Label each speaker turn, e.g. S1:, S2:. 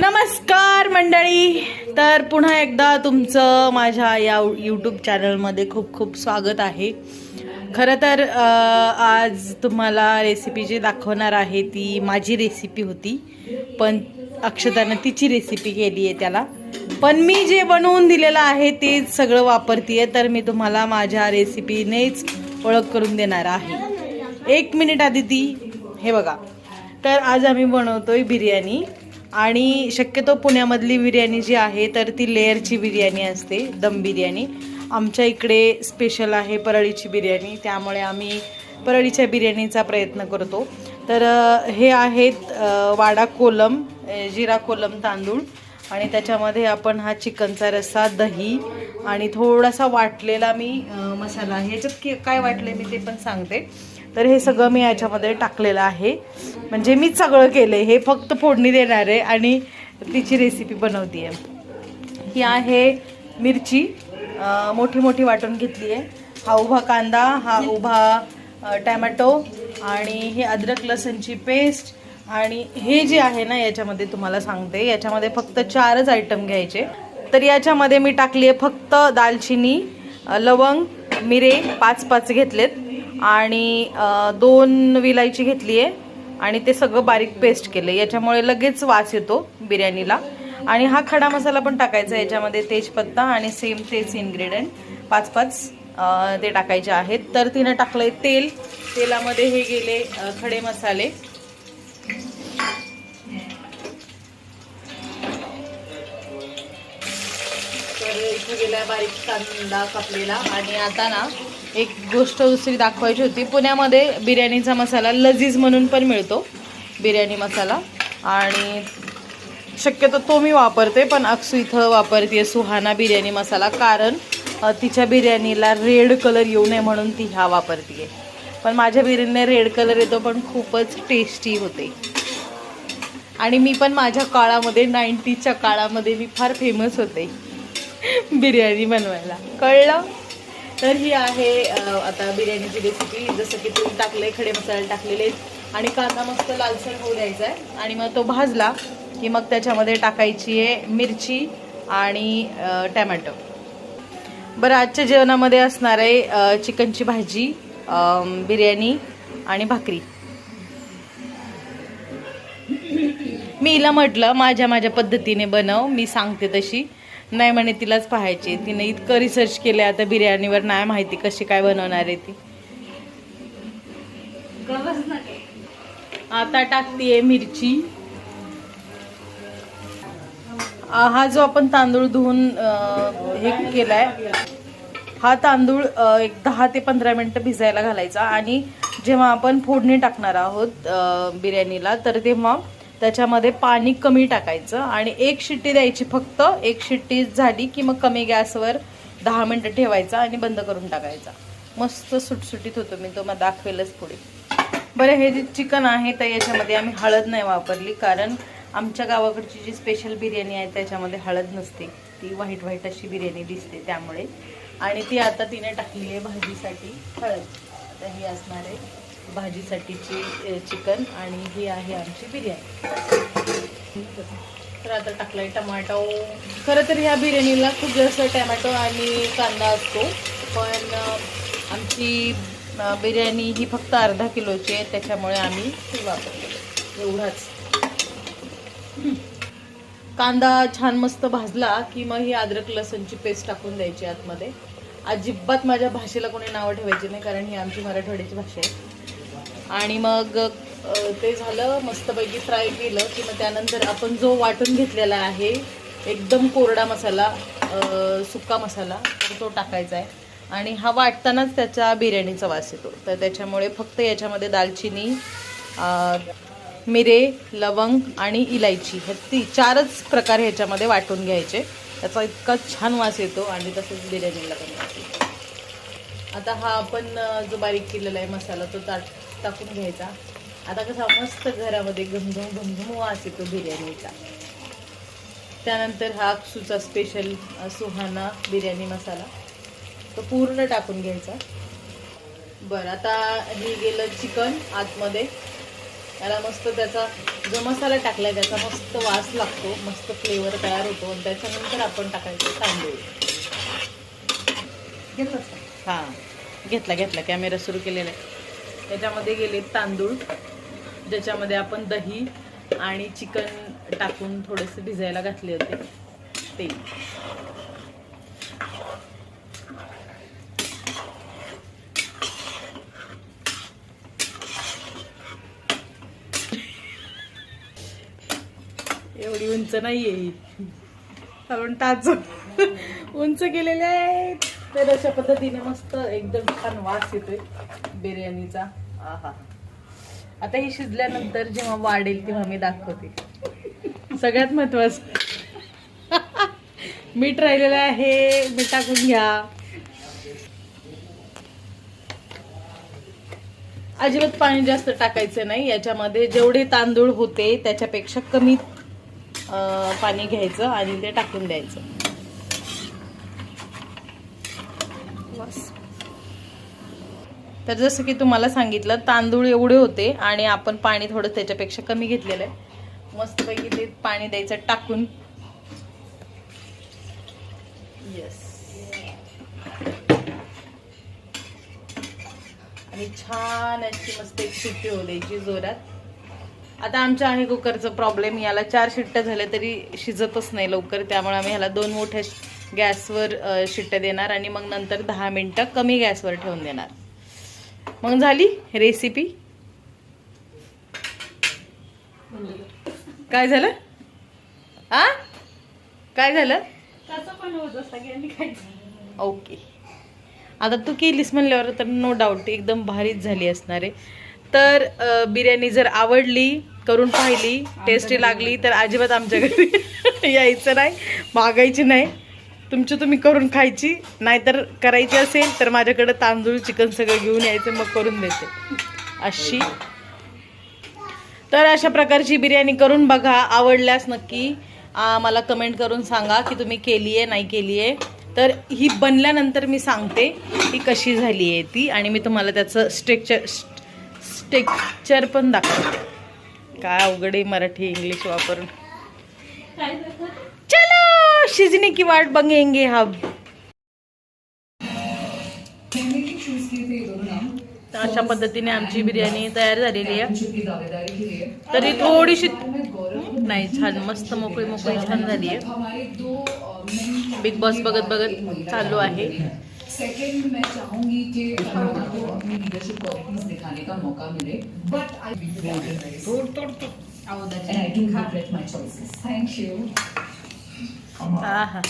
S1: नमस्कार मंडळी. तर पुन्हा एकदा तुमचं माझ्या या यूट्यूब चॅनलमध्ये खूप खूप स्वागत आहे. खरं तर आज तुम्हाला रेसिपी जी दाखवणार आहे ती माझी रेसिपी होती. पण अक्षतानं तिची रेसिपी केली आहे त्याला. पण मी जे बनवून दिलेलं आहे तेच सगळं वापरतीये तर मी तुम्हाला माझ्या रेसिपीनेच ओळख करून देणार आहे. एक मिनिट आधी ती हे बघा. तर आज आम्ही बनवतोय बिर्याणी. आणि शक्यतो पुण्यामधली बिर्याणी जी आहे तर ती लेअरची बिर्याणी असते दम बिर्याणी. आमच्या इकडे स्पेशल आहे परळीची बिर्याणी त्यामुळे आम्ही परळीच्या बिर्याणीचा प्रयत्न करतो. तर हे आहेत वाडा कोलम जिरा कोलम तांदूळ. आणि त्याच्यामध्ये आपण हा चिकनचा रस्सा दही आणि थोडासा वाटलेला मी मसाला. ह्याच्यात की काय वाटले मी ते पण सांगते. तर हे सगळं मी याच्यामध्ये टाकलेलं आहे. म्हणजे मीच सगळं केलं हे फक्त फोडणी देणार आहे आणि तिची रेसिपी बनवते आहे ही आहे मिरची. मोठी मोठी वाटून घेतली आहे हा उभा कांदा हा उभा टॅमॅटो आणि हे अद्रक लसणची पेस्ट आणि हे जे आहे ना याच्यामध्ये तुम्हाला सांगते. याच्यामध्ये फक्त चारच आयटम घ्यायचे. तर याच्यामध्ये मी टाकली आहे फक्त दालचिनी लवंग मिरे पाच पाच घेतलेत. आणि दोन विलायची घेतली आहे आणि ते सगळं बारीक पेस्ट केलं याच्यामुळे लगेच वास येतो बिर्याणीला. आणि हा खडा मसाला पण टाकायचा आहे. याच्यामध्ये तेजपत्ता आणि सेम तेच इन्ग्रेडियंट पाच पाच ते टाकायचे आहेत. तर तिनं टाकलंय तेल. तेलामध्ये हे गेले खडे मसाले. तर इथे गेला बारीक कांदा कापलेला. आणि आता ना एक गोष्ट दुसरी दाखवायची होती. पुण्यामध्ये बिर्याणीचा मसाला लजीज म्हणून पण मिळतो बिर्याणी मसाला. आणि शक्यतो तो मी वापरते पण अक्षू इथं वापरते सुहाना बिर्याणी मसाला कारण तिच्या बिर्याणीला रेड कलर येऊ नये म्हणून ती ह्या वापरते पण माझ्या बिर्याणीला रेड कलर येतो पण खूपच टेस्टी होते. आणि मी पण माझ्या काळामध्ये नाईन्टीच्या काळामध्ये मी फार फेमस होते बिर्याणी बनवायला. कळलं? तर ही आहे आता बिर्याणीची रेसिपी जसं की तुम्ही टाकले खडे मसाले टाकलेले आहेत. आणि कांदा मस्त लालसर होऊ द्यायचा आहे. आणि मग तो भाजला की मग त्याच्यामध्ये टाकायची आहे मिरची आणि टॅमॅटो. बरं आजच्या जेवणामध्ये असणार आहे चिकनची भाजी बिर्याणी आणि भाकरी. मी हिला म्हटलं माझ्या माझ्या पद्धतीने बनव मी सांगते तशी. नाही म्हणे तिलाच पाहायचे. तिने इतकं रिसर्च केलं आता बिर्याणीवर नाही माहिती कशी काय बनवणार आहे ती. आता टाकतीये मिरची. हा जो आपण तांदूळ धुवून अ, हे केलाय हा तांदूळ एक दहा ते पंधरा मिनटं भिजायला घालायचा आणि जेव्हा आपण फोडणी टाकणार आहोत बिर्याणीला तर तेव्हा त्याच्यामध्ये पाणी कमी टाकायचं आणि एक शिट्टी द्यायची फक्त एक शिट्टी झाली की मग कमी गॅसवर दहा मिनटं ठेवायचा आणि बंद करून टाकायचा. मस्त सुटसुटीत होतो मी तो मग दाखवेलच पुढे. बरं हे जे चिकन आहे तर याच्यामध्ये आम्ही हळद नाही वापरली कारण आमच्या गावाकडची जी स्पेशल बिर्याणी आहे त्याच्यामध्ये हळद नसते. ती व्हाईट व्हाईट अशी बिर्याणी दिसते त्यामुळे. आणि ती आता तिने टाकली आहे भाजीसाठी हळद. आता ही असणार आहे. भाजीसाठीची चिकन आणि ही आहे आमची बिर्याणी. तर आता टाकलाय टमाटो. खरं तर ह्या बिर्याणीला खूप जास्त टमॅटो आणि कांदा असतो पण आमची बिर्याणी ही फक्त अर्धा किलोची आहे त्याच्यामुळे आम्ही ती वापरतो. एवढाच. कांदा छान मस्त भाजला की मग ही अद्रक लसणची पेस्ट टाकून द्यायची आतमध्ये. अजिबात माझ्या भाषेला कोणी नावं ठेवायची नाही कारण ही आमची मराठवाड्याची भाषा आहे. आणि मग ते झालं मस्तपैकी फ्राय केलं की मग त्यानंतर आपण जो वाटून घेतलेला आहे एकदम कोरडा मसाला सुका मसाला तर तो टाकायचा आहे. आणि हा वाटतानाच त्याचा बिर्याणीचा वास येतो. तर त्याच्यामुळे फक्त याच्यामध्ये दालचिनी मिरे लवंग आणि इलायची हे ती चारच प्रकार ह्याच्यामध्ये वाटून घ्यायचे. त्याचा इतका छान वास येतो आणि तसंच बिर्याणीला पण. आता हा आपण जो बारीक केलेला आहे मसाला तो ताट टाकून घ्यायचा. आता कसा मस्त घरामध्ये घमघम घमघम वास येतो बिर्याणीचा. त्यानंतर हा अक्षूचा स्पेशल सुहाना बिर्याणी मसाला. तो पूर्ण टाकून घ्यायचा. बरं आता हे गेलं चिकन आतमध्ये. त्याला मस्त त्याचा जो मसाला टाकलाय त्याचा मस्त वास लागतो मस्त फ्लेवर तयार होतो. आणि त्याच्यानंतर आपण टाकायचं तांदूळ. हां. घेतला घेतला. कॅमेरा सुरू केलेला आहे. याच्यामध्ये गेले तांदूळ ज्याच्यामध्ये आपण दही आणि चिकन टाकून थोडेसे भिजायला घातले होते. ते. एवढी उंच नाही ही. कारण ताज उंच केलेले आहेत. तर अशा पद्धतीने मस्त एकदम छान वास येतोय. बिर्याणीचा. आहा आता ही शिजल्यानंतर जेव्हा वाढेल तेव्हा मी दाखवते. सगळ्यात महत्वाचं. मीठ राहिलेलं आहे मीठ टाकून घ्या. अजिबात पाणी जास्त टाकायचं नाही. याच्यामध्ये जेवढे तांदूळ होते त्याच्यापेक्षा कमी अं, पाणी घ्यायचं आणि ते टाकून द्यायचं. बस. तर जसं की तुम्हाला सांगितलं तांदूळ एवढे होते आणि आपण पाणी थोडं त्याच्यापेक्षा कमी घेतलेलं आहे. मस्तपैकी ते पाणी द्यायचं टाकून. येस आणि छान अशी मस्त एक शिट्टी होऊ द्यायची जोरात. आता आमच्या आहे कुकरचा प्रॉब्लेम याला चार शिट्ट्या झाल्या तरी शिजतच नाही लवकर त्यामुळे आम्ही ह्याला दोन मोठ्या गॅसवर शिट्ट्या देणार आणि मग नंतर दहा मिनटं कमी गॅसवर ठेवून देणार. मग झाली रेसिपी काय झालं? आ? काय झालं? ओके. आता तू केलीस म्हणल्यावर तर नो डाऊट एकदम भारीच झाली असणार आहे. तर बिर्याणी जर आवडली करून पाहिली टेस्टी लागली तर अजिबात आमच्या घरी यायचं नाही मागायची नाही. तुमची तुम्ही करून खायची नाहीतर करायची असेल तर माझ्याकडे तांदूळ चिकन सगळं घेऊन यायचं मग करून देते. अशी. तर अशा प्रकारची बिर्याणी करून बघा आवडल्यास नक्की मला कमेंट करून सांगा की तुम्ही केली आहे नाही केली आहे. तर ही बनल्यानंतर मी सांगते ती कशी झाली आहे ती आणि मी तुम्हाला त्याचं स्ट्रेक्चर स्टेक्चर पण दाखवते. काय अवघड आहे मराठी इंग्लिश वापरून. शिजने की वाट बघेंगे हम। अशा पद्धतीने आमची बिर्याणी तयार झालेली आहे. तरी थोडीशी नाही छान मस्त मोकळी मोकळी छान झाली आहे. बिग बॉस बघत बघत चालू आहे.
S2: सेकंड मैं चाहूंगी कि को अपनी लीडरशिप दिखाने का मौका मिले but I I do regret my choices thank you
S1: आहा